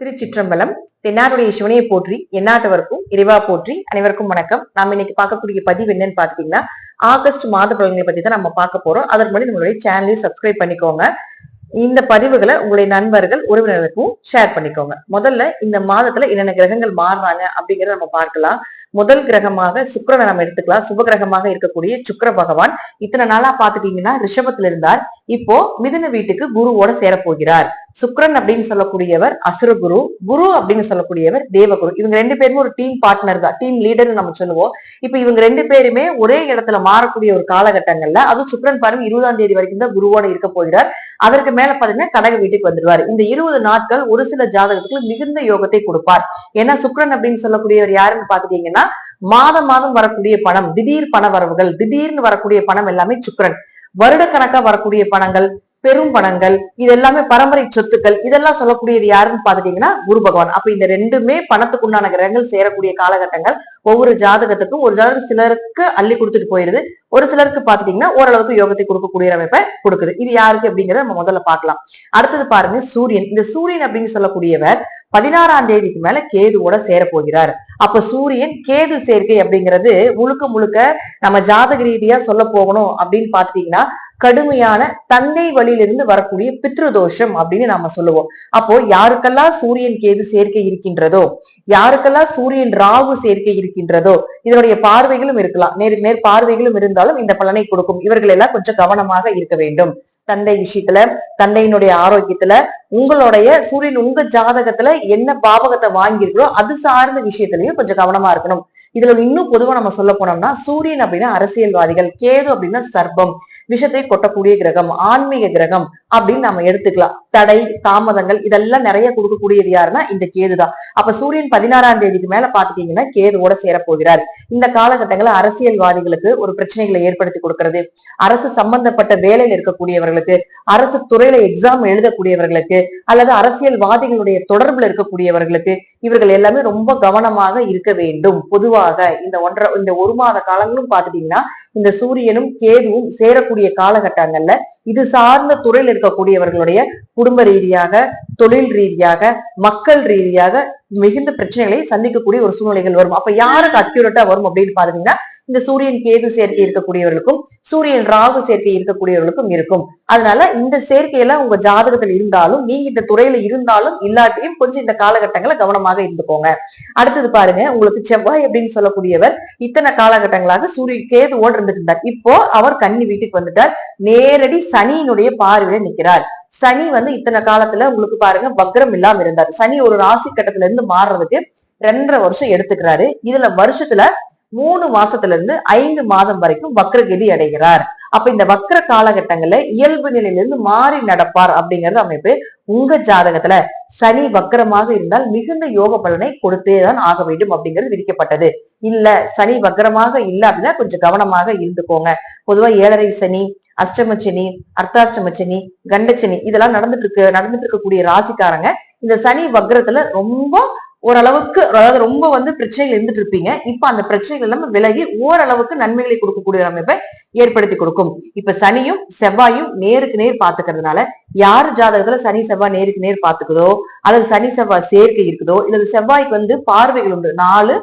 திருச்சிற்றம்பலம் தென்னாருடைய சிவனையை போற்றி எந்நாட்டவருக்கும் இறைவா போற்றி அனைவருக்கும் வணக்கம். நாம இன்னைக்கு பார்க்கக்கூடிய பதிவு என்னன்னு பாத்தீங்கன்னா ஆகஸ்ட் மாத பலன்களை பத்தி தான் நம்ம பார்க்க போறோம். அதற்கு முன்னாடி நம்மளுடைய சேனலை சப்ஸ்கிரைப் பண்ணிக்கோங்க. இந்த பதிவுகளை உங்களுடைய நண்பர்கள் உறவினருக்கும் ஷேர் பண்ணிக்கோங்க. முதல்ல இந்த மாதத்துல என்னென்ன கிரகங்கள் மாறுறாங்க அப்படிங்கறத நம்ம பார்க்கலாம். முதல் கிரகமாக சுக்கரனை நம்ம எடுத்துக்கலாம். சுப கிரகமாக இருக்கக்கூடிய சுக்கர பகவான். இத்தனை நாளா பாத்துட்டீங்கன்னா ரிஷபத்துல இருந்தார். இப்போ மிதுன வீட்டுக்கு குருவோட சேரப்போகிறார். சுக்கரன் அப்படின்னு சொல்லக்கூடியவர் அசுரகுரு குரு. அப்படின்னு சொல்லக்கூடியவர் தேவகுரு. இவங்க ரெண்டு பேருமே ஒரு டீம் பார்ட்னர் தான். டீம் லீடர்னு நம்ம சொல்லுவோம். இப்ப இவங்க ரெண்டு பேருமே ஒரே இடத்துல மாறக்கூடிய ஒரு காலகட்டங்கள்ல அதுவும் சுக்கரன் பாருங்க இருபதாம் தேதி வரைக்கும் தான் குருவோட இருக்க போகிறார். அதற்கு மேல பாத்தீங்கன்னா கடக வீட்டுக்கு வந்துடுவார் இந்த இருபது நாட்கள் ஒரு சில ஜாதகத்துக்கு மிகுந்த யோகத்தை கொடுப்பார். ஏன்னா சுக்கரன் அப்படின்னு சொல்லக்கூடியவர் யாருன்னு பாத்துட்டீங்கன்னா மாதம் மாதம் வரக்கூடிய பணம் திடீர் பண வரவுகள் திடீர்னு வரக்கூடிய பணம் எல்லாமே சுக்கிரன். வருடக்கணக்கா வரக்கூடிய பணங்கள் பெரும் பணங்கள் இது எல்லாமே பரம்பரை சொத்துக்கள் இதெல்லாம் சொல்லக்கூடியது யாருன்னு பாத்துட்டீங்கன்னா குரு பகவான். அப்ப இந்த ரெண்டுமே பணத்துக்கு உண்டான கிரகங்கள் சேரக்கூடிய காலகட்டங்கள் ஒவ்வொரு ஜாதகத்துக்கும் ஒரு ஜாதகம் சிலருக்கு அள்ளி கொடுத்துட்டு போயிருது. ஒரு சிலருக்கு பாத்துட்டீங்கன்னா ஓரளவுக்கு யோகத்தை கொடுக்கக்கூடிய அமைப்பை கொடுக்குது. இது யாருக்கு அப்படிங்கறத நம்ம முதல்ல பாக்கலாம் அடுத்தது பாருங்க சூரியன். இந்த சூரியன் அப்படின்னு சொல்லக்கூடியவர் பதினாறாம் தேதிக்கு மேல கேதுவோட சேர போகிறார் அப்ப சூரியன் கேது சேர்க்கை அப்படிங்கிறது முழுக்க முழுக்க நம்ம ஜாதக ரீதியா சொல்ல போகணும் அப்படின்னு பாத்துட்டீங்கன்னா கடுமையான தந்தை வழியிலிருந்து வரக்கூடிய பித்ருதோஷம் அப்படின்னு நாம சொல்லுவோம். அப்போ யாருக்கெல்லாம் சூரியன் கேது சேர்க்கை இருக்கின்றதோ யாருக்கெல்லாம் சூரியன் ராகு சேர்க்கை இருக்கின்றதோ இதனுடைய பார்வைகளும் இருக்கலாம். நேருக்கு நேர் பார்வைகளும் இருந்தாலும் இந்த பலனை கொடுக்கும். இவர்கள் எல்லாம் கொஞ்சம் கவனமாக இருக்க வேண்டும். தந்தை விஷயத்துல தந்தையினுடைய ஆரோக்கியத்துல உங்களுடைய சூரியன் உங்க ஜாதகத்துல என்ன பாவகத்தை வாங்கியிருக்கிறோ அது சார்ந்த விஷயத்திலயும் கொஞ்சம் கவனமா இருக்கணும். இதுல இன்னும் பொதுவா நம்ம சொல்ல போனோம்னா சூரியன் அப்படின்னா அரசியல்வாதிகள் கேது அப்படின்னா சர்பம் விஷத்தை கொட்டக்கூடிய கிரகம் ஆன்மீக கிரகம் அப்படின்னு நம்ம எடுத்துக்கலாம். தடை தாமதங்கள் இதெல்லாம் நிறைய கொடுக்கக்கூடியது யாருன்னா இந்த கேதுதான். அப்ப சூரியன் பதினாறாம் தேதிக்கு மேல பாத்துட்டீங்கன்னா கேதுவோட சேரப்போகிறார். இந்த காலகட்டங்களில் அரசியல்வாதிகளுக்கு ஒரு பிரச்சனைகளை ஏற்படுத்தி கொடுக்கறது. அரசு சம்பந்தப்பட்ட வேலையில் இருக்கக்கூடியவர்களுக்கு அரசு துறையில எக்ஸாம் எழுதக்கூடியவர்களுக்கு அல்லது அரசியல்வாதிகளுடைய தொடர்புல இருக்கக்கூடியவர்களுக்கு இவர்கள் எல்லாமே ரொம்ப கவனமாக இருக்க வேண்டும். பொதுவாக இந்த ஒன்றரை இந்த ஒரு மாத காலங்களும் பாத்துட்டீங்கன்னா இந்த சூரியனும் கேதுவும் சேரக்கூடிய காலகட்டங்கள்ல இது சார்ந்த துறையில் இருக்கக்கூடியவர்களுடைய குடும்ப ரீதியாக தொழில் ரீதியாக மக்கள் ரீதியாக மிகுந்த பிரச்சனைகளை சந்திக்கக்கூடிய ஒரு சூழ்நிலைகள் வரும். அப்ப யாருக்கு அக்யூரேட்டா வரும் அப்படின்னு பாத்தீங்கன்னா இந்த சூரியன் கேது சேர்க்கை இருக்கக்கூடியவர்களுக்கும் சூரியன் ராகு சேர்க்கை இருக்கக்கூடியவர்களுக்கும் இருக்கும். அதனால இந்த சேர்க்கையெல்லாம் உங்க ஜாதகத்தில் இருந்தாலும் நீங்க இந்த துறையில இருந்தாலும் இல்லாட்டியும் கொஞ்சம் இந்த காலகட்டங்களை கவனமாக இருந்துக்கோங்க. அடுத்தது பாருங்க உங்களுக்கு செவ்வாய் அப்படின்னு சொல்லக்கூடியவர் இத்தனை காலகட்டங்களாக சூரியன் கேதுவோடு இருந்துட்டு இருந்தார். இப்போ அவர் கன்னி வீட்டுக்கு வந்துட்டார். நேரடி சனியினுடைய பார்வையில நிக்கிறார். சனி வந்து இத்தனை காலத்துல உங்களுக்கு பாருங்க வக்ரம் இல்லாம இருந்தார். சனி ஒரு ராசி கட்டத்துல இருந்து மாறுறதுக்கு ரெண்டரை வருஷம் எடுத்துக்கிறாரு. இதுல வருஷத்துல மூணு மாசத்துல இருந்து ஐந்து மாதம் வரைக்கும் வக்ரகதி அடைகிறார். அப்ப இந்த வக்ர காலகட்டங்கள்ல இயல்பு நிலையிலிருந்து மாறி நடப்பார் அப்படிங்கறது அமைப்பு உங்க ஜாதகத்துல சனி வக்கரமாக இருந்தால் மிகுந்த யோக பலனை கொடுத்தேதான் ஆக வேண்டும் அப்படிங்கிறது விதிக்கப்பட்டது. இல்ல சனி வக்கரமாக இல்ல அப்படின்னா கொஞ்சம் கவனமாக இருந்துக்கோங்க. பொதுவா ஏழரை சனி அஷ்டம சனி அர்த்தாஷ்டம சனி கண்டச்சனி இதெல்லாம் நடந்துட்டு இருக்கு நடந்துட்டு இருக்கக்கூடிய ராசிக்காரங்க இந்த சனி வக்ரத்துல ரொம்ப ஓரளவுக்கு அதாவது ரொம்ப வந்து பிரச்சனைகள் இருந்துட்டு இருப்பீங்க. இப்ப அந்த பிரச்சனைகள் எல்லாமே விலகி ஓரளவுக்கு நன்மைகளை கொடுக்கக்கூடிய அமைப்பை ஏற்படுத்தி கொடுக்கும். இப்ப சனியும் செவ்வாயும் நேருக்கு நேர் பாத்துக்கிறதுனால யார் ஜாதகத்துல சனி செவ்வாய் நேருக்கு நேர் பாத்துக்குதோ அல்லது சனி செவ்வாய் சேர்க்கை இருக்குதோ இல்லது செவ்வாய்க்கு வந்து பார்வைகள் உண்டு. நாலு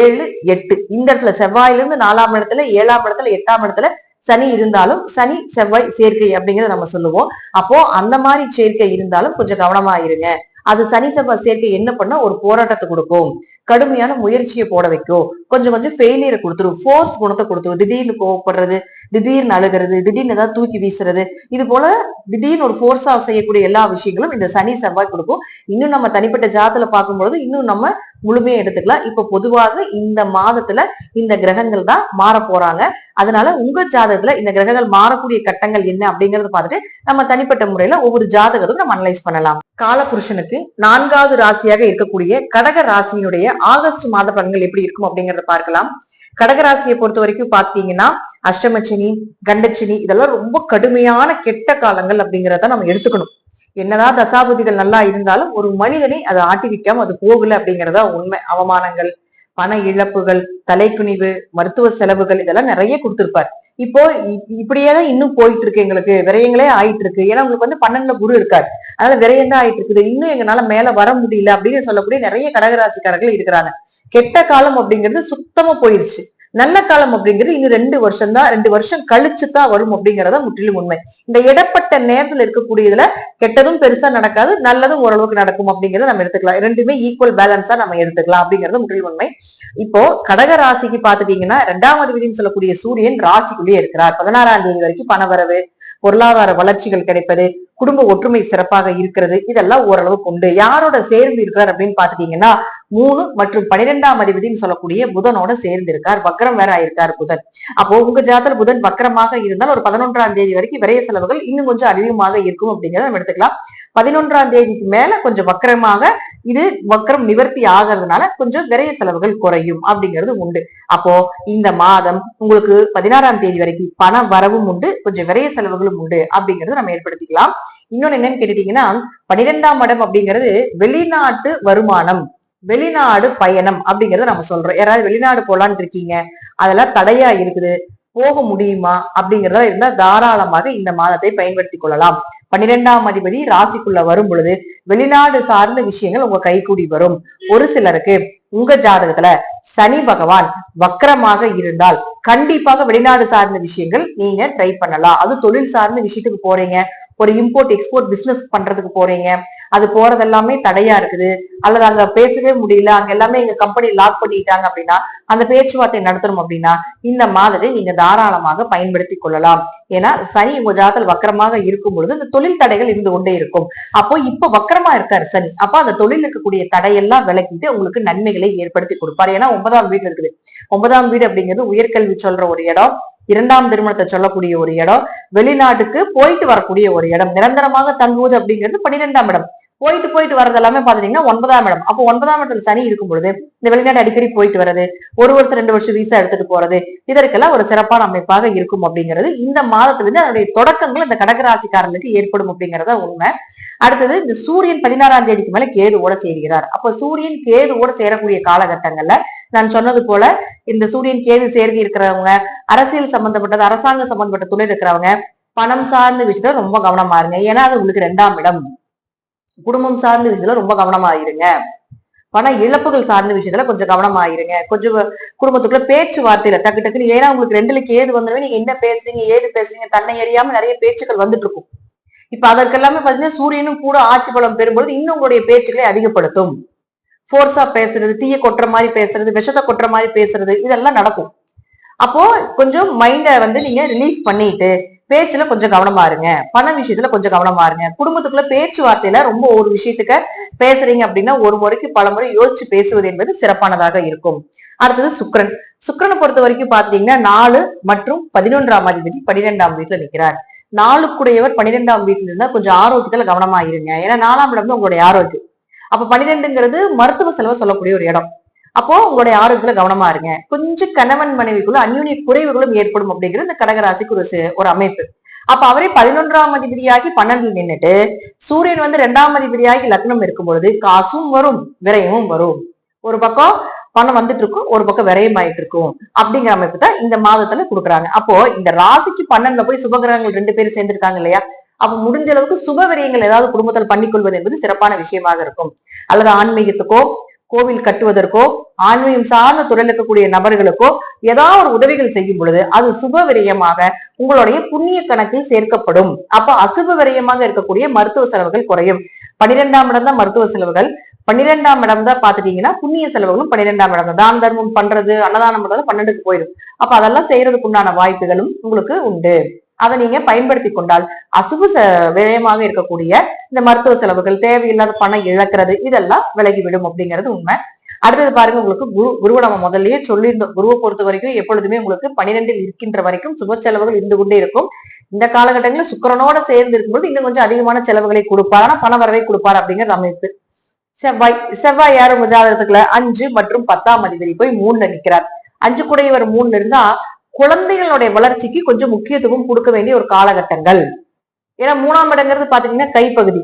ஏழு எட்டு. இந்த இடத்துல செவ்வாயிலிருந்து நாலாம் இடத்துல ஏழாம் இடத்துல எட்டாம் இடத்துல சனி இருந்தாலும் சனி செவ்வாய் சேர்க்கை அப்படிங்கறத நம்ம சொல்லுவோம். அப்போ அந்த மாதிரி சேர்க்கை இருந்தாலும் கொஞ்சம் கவனமா இருங்க. அது சனி செவ்வாய் சேர்க்கை என்ன பண்ணா ஒரு போராட்டத்தை கொடுக்கும். கடுமையான முயற்சியை போட வைக்கும். கொஞ்சம் கொஞ்சம் ஃபெயிலியரை கொடுத்துரும். ஃபோர்ஸ் குணத்தை கொடுத்துரும். திடீர்னு கோவப்படுறது திடீர்னு அழுகிறது திடீர்னு ஏதாவது தூக்கி வீசுறது. இது போல திடீர்னு ஒரு ஃபோர்ஸா செய்யக்கூடிய எல்லா விஷயங்களும் இந்த சனி செவ்வாய் கொடுக்கும். இன்னும் நம்ம தனிப்பட்ட ஜாத்துல பார்க்கும்பொழுது இன்னும் நம்ம முழுமையா எடுத்துக்கலாம். இப்ப பொதுவாக இந்த மாதத்துல இந்த கிரகங்கள் தான் மாற போறாங்க. அதனால உங்க ஜாதகத்துல இந்த கிரகங்கள் மாறக்கூடிய கட்டங்கள் என்ன அப்படிங்கறத பார்த்துட்டு நம்ம தனிப்பட்ட முறையில ஒவ்வொரு ஜாதகத்தையும் நம்ம அனலைஸ் பண்ணலாம். காலபுருஷனுக்கு நான்காவது ராசியாக இருக்கக்கூடிய கடக ராசியினுடைய ஆகஸ்ட் மாத பலன்கள் எப்படி இருக்கும் அப்படிங்கறத பார்க்கலாம். கடகராசியை பொறுத்த வரைக்கும் பாத்தீங்கன்னா அஷ்டமச்சினி கண்டச்சினி இதெல்லாம் ரொம்ப கடுமையான கெட்ட காலங்கள் அப்படிங்கிறத நம்ம எடுத்துக்கணும். என்னதான் தசாபதிகள் நல்லா இருந்தாலும் ஒரு மனிதனை அதை ஆட்டி வைக்காம அது போகல அப்படிங்கிறதா உண்மை. அவமானங்கள் பண இழப்புகள் தலைக்குனிவு மருத்துவ செலவுகள் இதெல்லாம் நிறைய கொடுத்திருப்பார். இப்போ இப்- இன்னும் போயிட்டு இருக்கு எங்களுக்கு. விரயங்களே ஆயிட்டு இருக்கு ஏன்னா உங்களுக்கு வந்து பன்னெண்டுல குரு இருக்காரு. அதனால விரயம் தான் ஆயிட்டு இருக்குது இன்னும் எங்களால மேல வர முடியல அப்படின்னு சொல்லக்கூடிய நிறைய கடகராசிக்காரர்கள் இருக்கிறாங்க. கெட்ட காலம் அப்படிங்கிறது சுத்தமா போயிருச்சு. நல்ல காலம் அப்படிங்கிறது இன்னும் ரெண்டு வருஷம் தான் ரெண்டு வருஷம் கழிச்சு தான் வரும் அப்படிங்கறத முற்றிலும் உண்மை. இந்த இடப்பட்ட நேரத்துல இருக்கக்கூடியதுல கெட்டதும் பெருசா நடக்காது நல்லதும் ஓரளவுக்கு நடக்கும் அப்படிங்கறத நம்ம எடுத்துக்கலாம். ரெண்டுமே ஈக்குவல் பேலன்ஸா நம்ம எடுத்துக்கலாம் அப்படிங்கறது முற்றிலும் உண்மை. இப்போ கடக ராசிக்கு பாத்துட்டீங்கன்னா ரெண்டாவது விதின்னு சொல்லக்கூடிய சூரியன் ராசிக்குள்ளேயே இருக்கிறார். பதினாறாம் தேதி வரைக்கும் பணவரவு பொருளாதார வளர்ச்சிகள் கிடைப்பது குடும்ப ஒற்றுமை சிறப்பாக இருக்கிறது. இதெல்லாம் ஓரளவுக்கு உண்டு. யாரோட சேர்ந்து இருக்கிறார் அப்படின்னு பாத்துட்டீங்கன்னா மூணு மற்றும் பனிரெண்டாம் அதிபதினு சொல்லக்கூடிய புதனோட சேர்ந்து இருக்கார். வக்ரம் வேற ஆயிருக்கார் புதன். அப்போ உங்க ஜாதகத்துல புதன் வக்ரமாக இருந்தால் ஒரு பதினொன்றாம் தேதி வரைக்கும் விரைய செலவுகள் இன்னும் கொஞ்சம் அதிகமாக இருக்கும் அப்படிங்கறத நம்ம எடுத்துக்கலாம். பதினொன்றாம் தேதிக்கு மேல கொஞ்சம் வக்கரமாக இது வக்கரம் நிவர்த்தி ஆகிறதுனால கொஞ்சம் விரைய செலவுகள் குறையும் அப்படிங்கிறது உண்டு. அப்போ இந்த மாதம் உங்களுக்கு பதினாறாம் தேதி வரைக்கும் பண வரவும் உண்டு கொஞ்சம் விரைய செலவுகளும் உண்டு அப்படிங்கறத நம்ம ஏற்படுத்திக்கலாம். இன்னொன்னு என்னன்னு கேட்டுட்டீங்கன்னா பன்னிரெண்டாம் இடம் அப்படிங்கிறது வெளிநாட்டு வருமானம் வெளிநாடு பயணம் அப்படிங்கறத நம்ம சொல்றோம். யாராவது வெளிநாடு போலான்னு இருக்கீங்க அதெல்லாம் தடையா இருக்குது. போக முடியுமா அப்படிங்கிறதா இருந்தா தாராளமாக இந்த மாதத்தை பயன்படுத்திக் கொள்ளலாம். பன்னிரெண்டாம் அதிபதி ராசிக்குள்ள வரும் பொழுது வெளிநாடு சார்ந்த விஷயங்கள் உங்க கைகூடி வரும். ஒரு சிலருக்கு உங்க ஜாதகத்துல சனி பகவான் வக்கரமாக இருந்தால் கண்டிப்பாக வெளிநாடு சார்ந்த விஷயங்கள் நீங்க ட்ரை பண்ணலாம். அது தொழில் சார்ந்த விஷயத்துக்கு போறீங்க. ஒரு இம்போர்ட் எக்ஸ்போர்ட் பிசினஸ் பண்றதுக்கு போறீங்க. அது போறது எல்லாமே தடையா இருக்குது. அல்லது அங்க பேசவே முடியல. அங்க எல்லாமே எங்க கம்பெனி லாக் பண்ணிட்டாங்க அப்படின்னா அந்த பேச்சுவார்த்தை நடத்தணும் அப்படின்னா இந்த மாதிரி நீங்க தாராளமாக பயன்படுத்தி கொள்ளலாம். ஏன்னா சனி உங்க ஜாதத்தில் வக்கரமாக இருக்கும் பொழுது இந்த தொழில் தடைகள் இருந்து கொண்டே இருக்கும். அப்போ இப்ப வக்கரமா இருக்காரு சனி. அப்ப அந்த தொழில் இருக்கக்கூடிய தடையெல்லாம் விளக்கிட்டு உங்களுக்கு நன்மைகளை ஏற்படுத்தி கொடுப்பாரு. ஏன்னா ஒன்பதாம் வீடு இருக்குது. ஒன்பதாம் வீடு அப்படிங்கிறது உயர்கல்வி சொல்ற ஒரு இடம். இரண்டாம் திருமணத்தை சொல்லக்கூடிய ஒரு இடம் வெளிநாட்டுக்கு போயிட்டு வரக்கூடிய ஒரு இடம். நிரந்தரமாக தங்குவது அப்படிங்கிறது பன்னிரெண்டாம் இடம். போயிட்டு போயிட்டு வர்றது எல்லாமே பாத்துட்டீங்கன்னா ஒன்பதாம் இடம். அப்போ ஒன்பதாம் இடத்துல சனி இருக்கும் பொழுது இந்த வெளிநாடு அடிக்கடி போயிட்டு வர்றது ஒரு வருஷம் ரெண்டு வருஷம் வீசா எடுத்துட்டு போறது இதற்கெல்லாம் ஒரு சிறப்பான அமைப்பாக இருக்கும் அப்படிங்கிறது இந்த மாதத்துல இருந்து அதனுடைய தொடக்கங்கள் இந்த கடகராசிக்காரர்களுக்கு ஏற்படும் அப்படிங்கறத உண்மை. அடுத்தது இந்த சூரியன் பதினாறாம் தேதிக்கு மேல கேதுவோட சேர்கிறார். அப்ப சூரியன் கேதுவோட சேரக்கூடிய காலகட்டங்கள்ல நான் சொன்னது போல இந்த சூரியன் கேது சேர்ந்து இருக்கிறவங்க அரசியல் சம்பந்தப்பட்டது அரசாங்க சம்பந்தப்பட்ட துணை இருக்கிறவங்க பணம் சார்ந்த விஷயத்துல ரொம்ப கவனமா இருங்க. ஏன்னா அது உங்களுக்கு ரெண்டாம் இடம். குடும்பம் சார்ந்த விஷயத்துல ரொம்ப கவனமா இருங்க. பண இழப்புகள் சார்ந்த விஷயத்துல கொஞ்சம் கவனமா இருங்க. கொஞ்சம் குடும்பத்துக்குள்ள பேச்சுவார்த்தையில டக்கு டக்குன்னு ஏன்னா உங்களுக்கு ரெண்டுல ஏது வந்தாலும் நீங்க என்ன பேசுறீங்க ஏது பேசுறீங்க தன்னை அறியாம நிறைய பேச்சுக்கள் வந்துட்டு இருக்கும். இப்ப அதற்கெல்லாமே பாத்தீங்கன்னா சூரியனும் கூட ஆட்சி பலம் பெறும்பொழுது இன்னும் உங்களுடைய பேச்சுக்களை அதிகப்படுத்தும். ஃபோர்ஸா பேசுறது தீய கொட்டுற மாதிரி பேசுறது விஷத்தை கொட்டுற மாதிரி பேசுறது இதெல்லாம் நடக்கும். அப்போ கொஞ்சம் மைண்ட வந்து நீங்க ரிலீஃப் பண்ணிட்டு பேச்சுல கொஞ்சம் கவனமா இருங்க. பண விஷயத்துல கொஞ்சம் கவனமா இருங்க. குடும்பத்துக்குள்ள பேச்சுவார்த்தையில ரொம்ப ஒரு விஷயத்துக்கு பேசுறீங்க அப்படின்னா ஒரு முறைக்கு பல முறை யோசிச்சு பேசுவது என்பது சிறப்பானதாக இருக்கும். அடுத்தது சுக்கிரன். சுக்கரனை பொறுத்த வரைக்கும் பாத்துட்டீங்கன்னா நாலு மற்றும் பதினொன்றாம் அதிபதி பன்னிரெண்டாம் வீட்டுல நிற்கிறார் நாளுக்குடையவர் பன்னிரெண்டாம் வீட்டுல இருந்தா கொஞ்சம் ஆரோக்கியத்துல கவனமா இருங்க. ஏன்னா நாலாம் இடம் வந்து உங்களுடைய ஆரோக்கியம். அப்ப பன்னிரெண்டுங்கிறது மருத்துவ செலவு சொல்லக்கூடிய ஒரு இடம். அப்போ உங்களுடைய ஆரோக்கியத்துல கவனமா இருங்க. கொஞ்சம் கணவன் மனைவிக்குள்ள அந்யூன்ய குறைவுகளும் ஏற்படும் அப்படிங்கிறது இந்த கடகராசிக்கு ஒரு ஒரு அமைப்பு. அப்ப அவரே பதினொன்றாம் அதிபதியாகி பன்னெண்டு நின்னுட்டு சூரியன் வந்து ரெண்டாம் அதிபதியாகி லக்னம் இருக்கும் பொழுது காசும் வரும் விரயமும் வரும். ஒரு பக்கம் பணம் வந்துட்டு இருக்கும் ஒரு பக்கம் விரயம் ஆயிட்டு இருக்கும் அப்படிங்கிற அமைப்பு தான் இந்த மாதத்துல கொடுக்குறாங்க. அப்போ இந்த ராசிக்கு பன்னெண்டுல போய் சுபகிரகங்கள் ரெண்டு பேரும் சேர்ந்திருக்காங்க இல்லையா? அப்ப முடிஞ்ச அளவுக்கு சுப விரயங்கள் ஏதாவது குடும்பத்தில் பண்ணிக்கொள்வது என்பது சிறப்பான விஷயமாக இருக்கும். அல்லது ஆன்மீகத்துக்கோ கோவில் கட்டுவதற்கோ ஆன்மீகம் சார்ந்த துறையில் இருக்கக்கூடிய நபர்களுக்கோ ஏதாவது ஒரு உதவிகள் செய்யும் பொழுது அது சுப விரயமாக உங்களுடைய புண்ணிய கணக்கில் சேர்க்கப்படும். அப்ப அசுப விரயமாக இருக்கக்கூடிய மருத்துவ செலவுகள் குறையும். பன்னிரெண்டாம் இடம் தான் மருத்துவ செலவுகள். பன்னிரெண்டாம் இடம் தான் பாத்துட்டீங்கன்னா புண்ணிய செலவுகளும் பன்னிரெண்டாம் இடம் தான். தர்மம் பண்றது அன்னதானம் பண்றது பன்னெண்டுக்கு போயிடும். அப்ப அதெல்லாம் செய்யறதுக்கு உண்டான வாய்ப்புகளும் உங்களுக்கு உண்டு. அதை நீங்க பயன்படுத்தி கொண்டால் அசுப செ- விரயமாக இருக்கக்கூடிய இந்த மருத்துவ செலவுகள் தேவையில்லாத பணம் இழக்கிறது இதெல்லாம் விலகிவிடும் அப்படிங்கிறது உண்மை. அடுத்தது பாருங்க உங்களுக்கு குரு குருவை நம்ம முதல்லயே சொல்லியிருந்தோம். குருவை பொறுத்த வரைக்கும் எப்பொழுதுமே உங்களுக்கு பன்னிரெண்டில் இருக்கின்ற வரைக்கும் சுப செலவுகள் இருந்து கொண்டே இருக்கும். இந்த காலகட்டங்களில் சுக்கரனோட சேர்ந்து இருக்கும்போது இன்னும் கொஞ்சம் அதிகமான செலவுகளை கொடுப்பார். ஆனா பண வரவை கொடுப்பார் அப்படிங்கிற அமைப்பு. செவ்வாய் செவ்வாய் யார் உங்க ஜாதகத்துக்குள்ள அஞ்சு மற்றும் பத்தாம் அதிபதி போய் மூணுல நிக்கிறார். அஞ்சு குடையவர் மூணுல இருந்தா குழந்தைகளுடைய வளர்ச்சிக்கு கொஞ்சம் முக்கியத்துவம் கொடுக்க வேண்டிய ஒரு காலகட்டங்கள். ஏன்னா மூணாம் இடங்கிறது பாத்தீங்கன்னா கைப்பகுதி.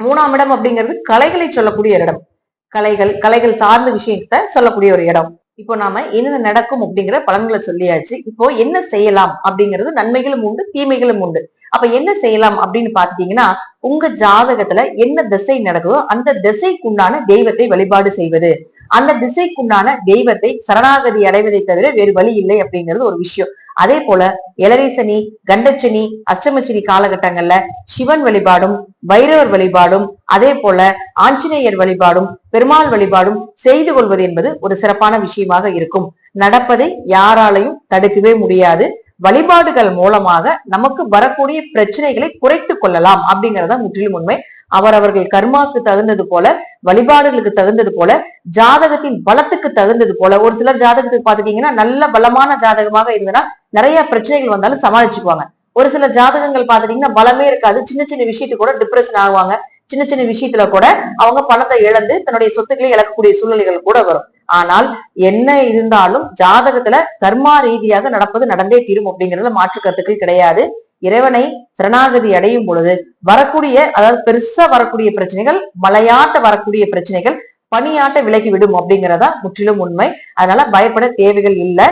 மூணாம் இடம் அப்படிங்கிறது கலைகளை சொல்லக்கூடிய இடம். கலைகள் கலைகள் சார்ந்த விஷயத்த சொல்லக்கூடிய ஒரு இடம். இப்போ நாம என்னென்ன நடக்கும் அப்படிங்கிற பலன்களை சொல்லியாச்சு. இப்போ என்ன செய்யலாம் அப்படிங்கிறது நன்மைகளும் உண்டு தீமைகளும் உண்டு. அப்ப என்ன செய்யலாம் அப்படின்னு பாத்துட்டீங்கன்னா உங்க ஜாதகத்துல என்ன திசை நடக்குதோ அந்த திசைக்குண்டான தெய்வத்தை வழிபாடு செய்வது. அந்த திசைக்குண்டான தெய்வத்தை சரணாகதி அடைவதை தவிர வேறு வழி இல்லை அப்படிங்கிறது ஒரு விஷயம். அதே போல எலரீசனி கண்டச்சனி அஷ்டமச்சனி காலகட்டங்கள்ல சிவன் வழிபாடும் பைரவர் வழிபாடும் அதே போல ஆஞ்சநேயர் வழிபாடும் பெருமாள் வழிபாடும் செய்து கொள்வது என்பது ஒரு சிறப்பான விஷயமாக இருக்கும். நடப்பதை யாராலையும் தடுக்கவே முடியாது. வழிபாடுகள் மூலமாக நமக்கு வரக்கூடிய பிரச்சனைகளை குறைத்து கொள்ளலாம் அப்படிங்கறத முற்றிலும் உண்மை. அவரவர்கள் கர்மாக்கு தகுந்தது போல வழிபாடுகளுக்கு தகுந்தது போல ஜாதகத்தின் பலத்துக்கு தகுந்தது போல ஒரு சிலர் ஜாதகத்துக்கு பாத்துட்டீங்கன்னா நல்ல பலமான ஜாதகமாக இருந்ததுன்னா நிறைய பிரச்சனைகள் வந்தாலும் சமாளிச்சுக்குவாங்க. ஒரு சில ஜாதகங்கள் பாத்துட்டீங்கன்னா பலமே இருக்காது. சின்ன சின்ன விஷயத்துக்கு கூட டிப்ரெஷன் ஆகுவாங்க. சின்ன சின்ன விஷயத்துல கூட அவங்க பணத்தை இழந்து தன்னுடைய சொத்துக்களை இழக்கக்கூடிய சூழ்நிலைகள் கூட வரும். ஆனால் என்ன இருந்தாலும் ஜாதகத்துல கர்மா ரீதியாக நடப்பது நடந்தே தீரும் அப்படிங்கறதுல மாற்று கருத்துக்கள் கிடையாது. இறைவனை சரணாகதி அடையும் பொழுது வரக்கூடிய அதாவது பெருசா வரக்கூடிய பிரச்சனைகள் மலையாட்ட வரக்கூடிய பிரச்சனைகள் பணியாட்ட விலகி விடும் அப்படிங்கிறதா முற்றிலும் உண்மை. அதனால பயப்பட தேவைகள் இல்லை.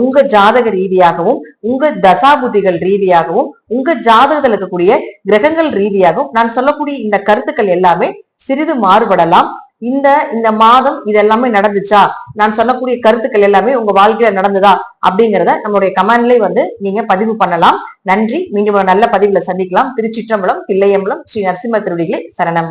உங்க ஜாதக ரீதியாகவும் உங்க தசாபுதிகள் ரீதியாகவும் உங்க ஜாதகத்தில் இருக்கக்கூடிய கிரகங்கள் ரீதியாகவும் நான் சொல்லக்கூடிய இந்த கருத்துக்கள் எல்லாமே சிறிது மாறுபடலாம். இந்த இந்த மாதம் இது எல்லாமே நடந்துச்சா? நான் சொல்லக்கூடிய கருத்துக்கள் எல்லாமே உங்க வாழ்க்கையில நடந்ததா? அப்படிங்கிறத நம்மளுடைய கமெண்ட்லயே வந்து நீங்க பதிவு பண்ணலாம். நன்றி. மீண்டும் ஒரு நல்ல பதிவுல சந்திக்கலாம். திருச்சிற்றம்பலம் தில்லையம்பலம் ஸ்ரீ நரசிம்ம திருவடிகளை சரணம்.